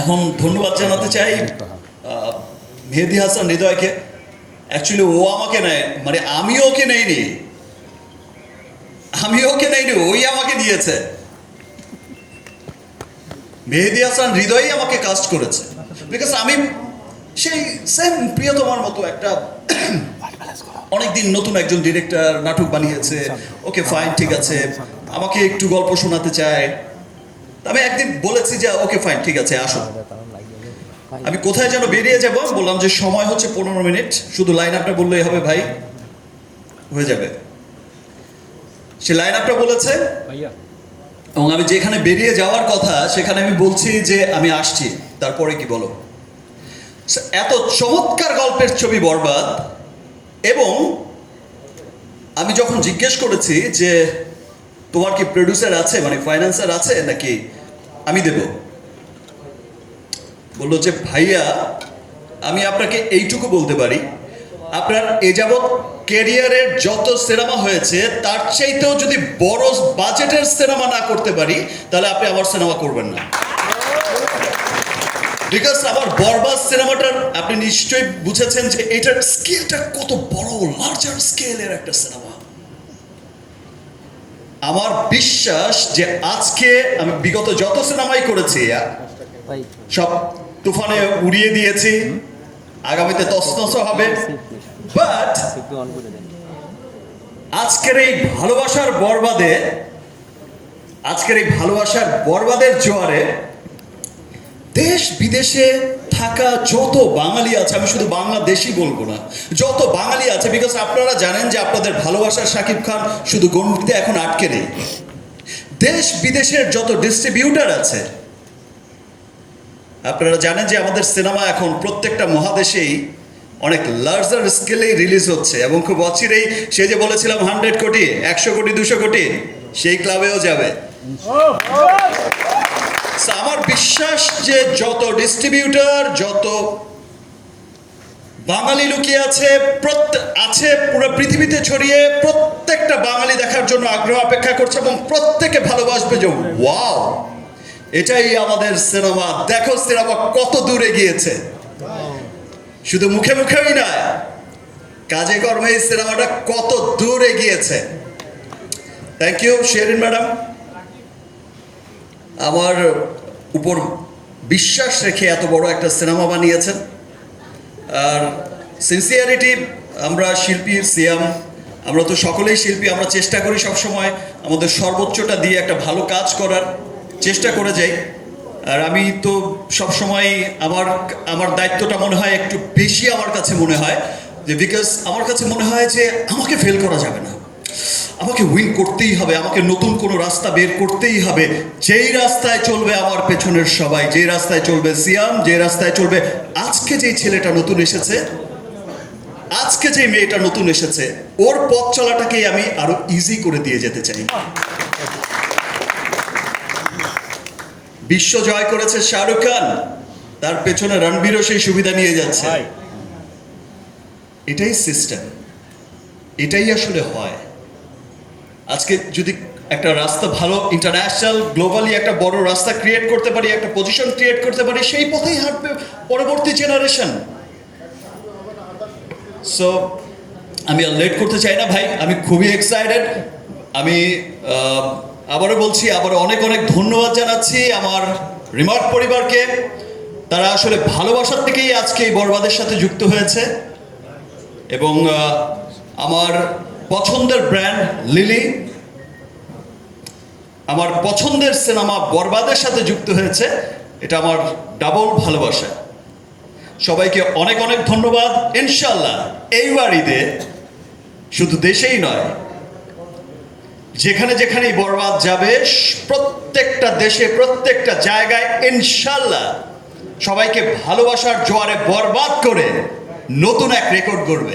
এখন ধন্যবাদ জানাতে চাই মেহেদি হাসান হৃদয়কে। অ্যাকচুয়ালি ও আমাকে নেয় মানে আমি ওকে নেইনি। আমি ওকে নেইনি ওই আমাকে দিয়েছে। মেহেদি হাসান হৃদয়ই আমাকে কাস্ট করেছে। বিকজ আমি সেই সেম প্রিয়তমার মতো একটা অনেকদিন নতুন একজন ডিরেক্টর নাটক বানিয়েছে। ওকে ফাইন ঠিক আছে। আমাকে একটু গল্প শোনাতে চায়। আমি একদিন বলেছি যে ওকে ফাইন ঠিক আছে আসো। আমি কোথায় যেন বেরিয়ে যাব? বললাম যে সময় হচ্ছে পনেরো মিনিট। শুধু লাইন আপটা বললেই হবে ভাই। হয়ে যাবে। সে লাইন আপটা বলেছে। এবং আমি যেখানে বেরিয়ে যাওয়ার কথা সেখানে আমি বলছি যে আমি আসছি। তারপরে কি বলো? এত চমৎকার গল্পের ছবি বরবাদ। এবং আমি যখন জিজ্ঞেস করেছি যে তোমার কি প্রডিউসার আছে? মানে ফাইন্যান্সার আছে? নাকি আমি দেব। বলল যে, ভাইয়া, আমি আপনাকে এইটুকু বলতে পারি। আপনার এ যাবৎ কেরিয়ারের যত সিনেমা হয়েছে, তার চাইতেও যদি বড় বাজেটের সিনেমা না করতে পারি, তাহলে আপনি আমার সিনেমা করবেন না। বিকজ আমার বরবাদ সিনেমাটার আপনি নিশ্চয়ই বুঝেছেন যে, এটার স্কেলটা কত বড় লার্জার স্কেলের একটা সিনেমা। আমার বিশ্বাস যে আজকে আমি বিগত যত সিনেমাই করেছি সব তুফানে উড়িয়ে দিয়েছি আগামীতে তসনস হবে। বাট আজকের এই ভালোবাসার বরবাদে আজকের এই ভালোবাসার বরবাদের জোয়ারে দেশ বিদেশে থাকা যত বাঙালি আছে, আমি শুধু বাংলাদেশি বলব না, যত বাঙালি আছে বিকজ আপনারা জানেন যে আপনাদের ভালোবাসার শাকিব খান শুধু গণ্ডিতে এখন আটকে নেই। দেশ বিদেশের যত ডিস্ট্রিবিউটার আছে, আপনারা জানেন যে আমাদের সিনেমা এখন প্রত্যেকটা মহাদেশেই অনেক লার্জার স্কেলেই রিলিজ হচ্ছে, এবং খুব অচিরেই সে যে বলেছিলাম হান্ড্রেড কোটি, একশো কোটি, দুশো কোটি, সেই ক্লাবেও যাবে। আমার বিশ্বাস যে যত ডিস্ট্রিবিউটার যত বাঙালি লুকিয়ে আছে আছে পুরো পৃথিবীতে ছড়িয়ে প্রত্যেকটা বাঙালি দেখার জন্য আগ্রহ অপেক্ষা করছে এবং প্রত্যেকে ভালোবাসবে যে, ওয়াও, এটাই আমাদের সিনেমা। দেখো সিনেমা কত দূরে গিয়েছে শুধু মুখে মুখেই নয়, কাজে কর্মে এই সিনেমাটা কত দূরে গিয়েছে থ্যাংক ইউ শেরিন ম্যাডাম আমার উপর বিশ্বাস রেখে এত বড় একটা সিনেমা বানিয়েছেন। আর সিনসিয়ারিটি আমরা শিল্পী সিয়াম আমরা তো সকলেই শিল্পী, আমরা চেষ্টা করি সবসময় আমাদের সর্বোচ্চটা দিয়ে একটা ভালো কাজ করার চেষ্টা করে যাই। আর আমি তো সবসময় আমার আমার দায়িত্বটা মনে হয় একটু বেশি আমার কাছে মনে হয়, যে বিকজ আমার কাছে মনে হয় যে আমাকে ফেল করা যাবে না। আমাকে উইন করতেই হবে আমাকে নতুন কোনো রাস্তা বের করতেই হবে। যেই রাস্তায় চলবে আমার পেছনের সবাই যেই রাস্তায় চলবে সিয়াম যে রাস্তায় চলবে আজকে যেই ছেলেটা নতুন এসেছে আজকে যে মেয়েটা নতুন এসেছে ওর পথ চলাটাকেই আমি আরও ইজি করে দিয়ে যেতে চাই। বিশ্ব জয় করেছে শাহরুখ খান তার পেছনে রণবীরও সেই সুবিধা নিয়ে যাচ্ছে। এটাই সিস্টেম এটাই আসলে হয়। আজকে যদি একটা রাস্তা ভালো ইন্টারন্যাশনাল গ্লোবালি একটা বড় রাস্তা ক্রিয়েট করতে পারি, একটা পজিশন ক্রিয়েট করতে পারি, সেই পথেই হাঁটবে পরবর্তী জেনারেশন সো আমি আর লেট করতে চাই না ভাই, আমি খুবই এক্সাইটেড আমি আবারও বলছি আবার অনেক অনেক ধন্যবাদ জানাচ্ছি আমার রিমার্ক পরিবারকে। তারা আসলে ভালোবাসার থেকেই আজকে এই বরবাদের সাথে যুক্ত হয়েছে। এবং আমার পছন্দের ব্র্যান্ড লিলি আমার পছন্দের সিনেমা বরবাদের সাথে যুক্ত হয়েছে। এটা আমার ডাবল ভালোবাসা। সবাইকে অনেক অনেক ধন্যবাদ। ইনশাল্লাহ এই বাড়িতে শুধু দেশেই নয়, যেখানে যেখানেই বরবাদ যাবে, প্রত্যেকটা দেশে, প্রত্যেকটা জায়গায় ইনশাল্লাহ সবাইকে ভালোবাসার জোয়ারে বরবাদ করে নতুন এক রেকর্ড করবে